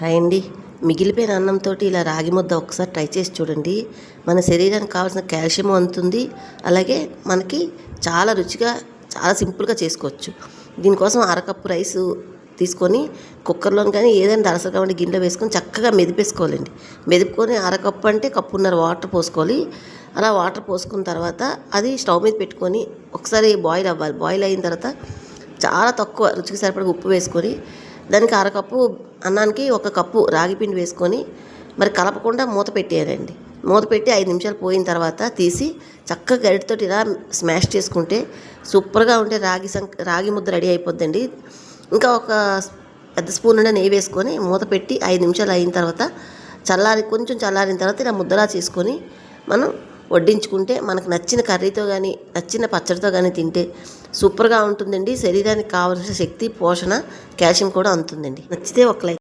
Hi అండి. మిగిలిపోయిన అన్నంతో ఇలా రాగి ముద్ద ఒకసారి ట్రై చేసి చూడండి. మన శరీరానికి కావాల్సిన కాల్షియం అందుతుంది. అలాగే మనకి చాలా రుచిగా చాలా సింపుల్గా చేసుకోవచ్చు. దీనికోసం అరకప్పు రైస్ తీసుకొని కుక్కర్లో కానీ ఏదైనా దరసగా కాబట్టి గిన్నెలో వేసుకొని చక్కగా మెదిపేసుకోవాలండి. మెదుపుకొని అరకప్పు అంటే కప్పున్నర వాటర్ పోసుకోవాలి. అలా వాటర్ పోసుకున్న తర్వాత అది స్టవ్ మీద పెట్టుకొని ఒకసారి బాయిల్ అవ్వాలి. బాయిల్ అయిన తర్వాత చాలా తక్కువ రుచికి సరిపడ ఉప్పు వేసుకొని దానికి అరకప్పు అన్నానికి ఒక కప్పు రాగి పిండి వేసుకొని మరి కలపకుండా మూత పెట్టేయాలండి. మూత పెట్టి ఐదు నిమిషాలు పోయిన తర్వాత తీసి చక్కగా గరిటతో ఇలా స్మాష్ చేసుకుంటే సూపర్గా ఉంటే రాగి సం రాగి ముద్ద రెడీ అయిపోద్దండి. ఇంకా ఒక పెద్ద స్పూన్ నుండి నెయ్యి వేసుకొని మూత పెట్టి ఐదు నిమిషాలు అయిన తర్వాత చల్లారి కొంచెం చల్లారిన తర్వాత ఇలా ముద్దలా చేసుకొని మనం వడ్డించుకుంటే మనకు నచ్చిన కర్రీతో కానీ నచ్చిన పచ్చడితో కానీ తింటే సూపర్గా ఉంటుందండి. శరీరానికి కావాల్సిన శక్తి పోషణ కాల్షియం కూడా అందుతుందండి. నచ్చితే ఒక లైక్